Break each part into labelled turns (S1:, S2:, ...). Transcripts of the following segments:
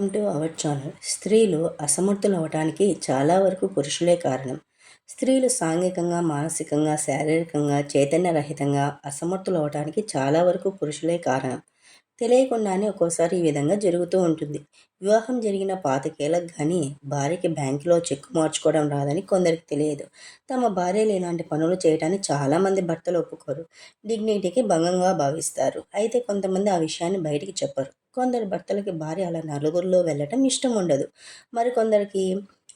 S1: Welcome to our channel స్త్రీలు అసమర్థులు అవడానికి చాలా వరకు పురుషులే కారణం. స్త్రీలు సాంఘికంగా మానసికంగా శారీరకంగా చైతన్యరహితంగా అసమర్థులు అవడానికి చాలా వరకు పురుషులే కారణం. తెలియకుండానే ఒక్కోసారి ఈ విధంగా జరుగుతూ ఉంటుంది. వివాహం జరిగిన పాతికేళ్ళకు కానీ భార్యకి బ్యాంకులో చెక్కు మార్చుకోవడం రాదని కొందరికి తెలియదు. తమ భార్యలు ఇలాంటి పనులు చేయడానికి చాలామంది భర్తలు ఒప్పుకోరు. డిగ్నిటీకి భంగంగా భావిస్తారు. అయితే కొంతమంది ఆ విషయాన్ని బయటికి చెప్పరు. కొందరు భర్తలకి భార్య అలా నలుగురిలో వెళ్ళటం ఇష్టం ఉండదు. మరికొందరికి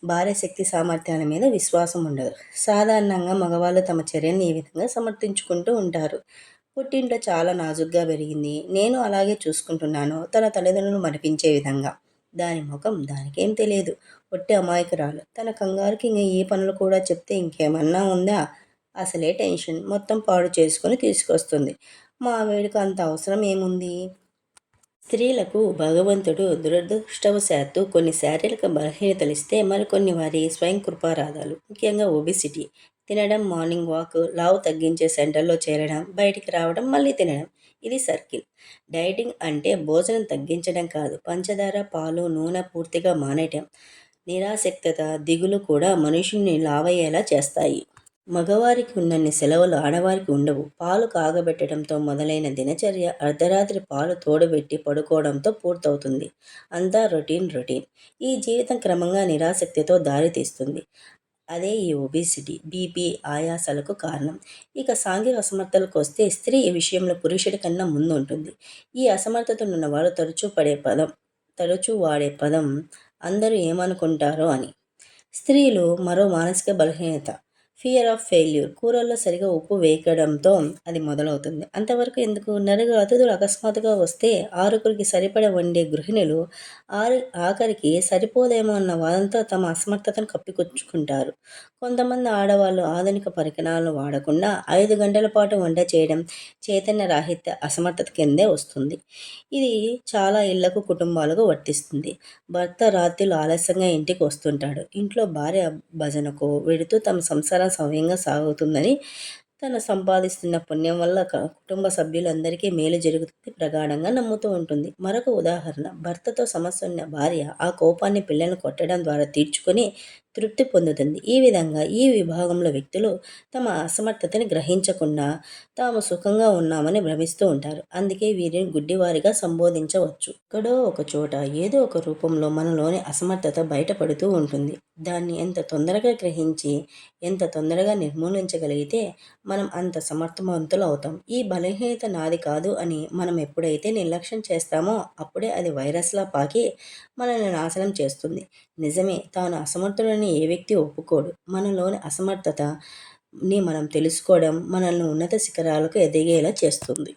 S1: భార్య శక్తి సామర్థ్యాల మీద విశ్వాసం ఉండదు. సాధారణంగా మగవాళ్ళు తమ చర్యని ఈ విధంగా సమర్థించుకుంటూ ఉంటారు. పుట్టింట్లో చాలా నాజుగ్గా పెరిగింది. నేను అలాగే చూసుకుంటున్నాను. తన తల్లిదండ్రులను మరిపించే విధంగా. దాని ముఖం దానికేం తెలియదు. ఒట్టి అమాయకురాలు. తన కంగారుకి ఇంక ఈ పనులు కూడా చెప్తే ఇంకేమన్నా ఉందా? అసలే టెన్షన్. మొత్తం పాడు చేసుకొని తీసుకొస్తుంది. మా వేడికి అంత అవసరం ఏముంది? స్త్రీలకు భగవంతుడు దురదృష్టవశాత్తు కొన్ని శారీరక బలహీనతలు ఇస్తే మరికొన్ని వారి స్వయం కృపారాధాలు ముఖ్యంగా ఒబిసిటీ తినడం మార్నింగ్ వాక్ లావు తగ్గించే సెంటర్లో చేరడం బయటికి రావడం మళ్ళీ తినడం ఇది సర్కిల్. డైటింగ్ అంటే భోజనం తగ్గించడం కాదు పంచదార పాలు నూనె పూర్తిగా మానేయటం. నిరాసక్తత దిగులు కూడా మనుషుల్ని లావయ్యేలా చేస్తాయి. మగవారికి ఉన్నన్ని సెలవులు ఆడవారికి ఉండవు. పాలు కాగబెట్టడంతో మొదలైన దినచర్య అర్ధరాత్రి పాలు తోడబెట్టి పడుకోవడంతో పూర్తవుతుంది. అంతా రొటీన్ రొటీన్. ఈ జీవితం క్రమంగా నిరాసక్తితో దారితీస్తుంది. అదే ఈ ఒబేసిటీ బీపీ ఆయాసాలకు కారణం. ఇక సాంఘిక అసమర్థతలకు వస్తే స్త్రీ ఈ విషయంలో పురుషుడి కన్నా ముందు ఉంటుంది ఈ అసమర్థతలు ఉన్నవారు తరచూ పడే పదం తరచూ వాడే పదం అందరూ ఏమనుకుంటారో అని. స్త్రీలు మరో మానసిక బలహీనత ఫియర్ ఆఫ్ ఫెయిల్యూర్ కూరల్లో సరిగా ఉప్పు వేయడంతో అది మొదలవుతుంది. అంతవరకు ఎందుకు? నలుగురు అతిథులు అకస్మాత్తుగా వస్తే ఆరుగురికి సరిపడ వండే గృహిణులు ఆరు ఆఖరికి సరిపోదేమో అన్న వాదంతో తమ అసమర్థతను కప్పికొచ్చుకుంటారు కొంతమంది ఆడవాళ్ళు ఆధునిక పరికరాలను వాడకుండా ఐదు గంటల పాటు వంట చేయడం చైతన్య రాహిత్య అసమర్థత కిందే వస్తుంది. ఇది చాలా ఇళ్ళకు కుటుంబాలకు వర్తిస్తుంది. భర్త రాత్రులు ఆలస్యంగా ఇంటికి వస్తుంటాడు. ఇంట్లో భార్య భజనకు వెడుతూ తమ సంసారం సవ్యంగా సాగుతుందని తను సంపాదిస్తున్న పుణ్యం వల్ల కుటుంబ సభ్యులందరికీ మేలు జరుగుతుంది ప్రగాఢంగా నమ్ముతూ ఉంటుంది. మరొక ఉదాహరణ భర్తతో సమస్య ఉన్న భార్య ఆ కోపాన్ని పిల్లలను కొట్టడం ద్వారా తీర్చుకొని తృప్తి పొందుతుంది. ఈ విధంగా ఈ విభాగంలో వ్యక్తులు తమ అసమర్థతని గ్రహించకుండా తాము సుఖంగా ఉన్నామని భ్రమిస్తూ ఉంటారు. అందుకే వీరిని గుడ్డివారిగా సంబోధించవచ్చు. ఎక్కడో ఒక చోట ఏదో ఒక రూపంలో మనలోని అసమర్థత బయటపడుతూ ఉంటుంది. దాన్ని ఎంత తొందరగా గ్రహించి ఎంత తొందరగా నిర్మూలించగలిగితే మన మనం అంత సమర్థవంతులు అవుతాం. ఈ బలహీనత నాది కాదు అని మనం ఎప్పుడైతే నిర్లక్ష్యం చేస్తామో అప్పుడే అది వైరస్లా పాకి మనల్ని నాశనం చేస్తుంది. నిజమే తాను అసమర్థుడని ఏ వ్యక్తి ఒప్పుకోడు. మనలోని అసమర్థతని మనం తెలుసుకోవడం మనల్ని ఉన్నత శిఖరాలకు ఎదిగేలా చేస్తుంది.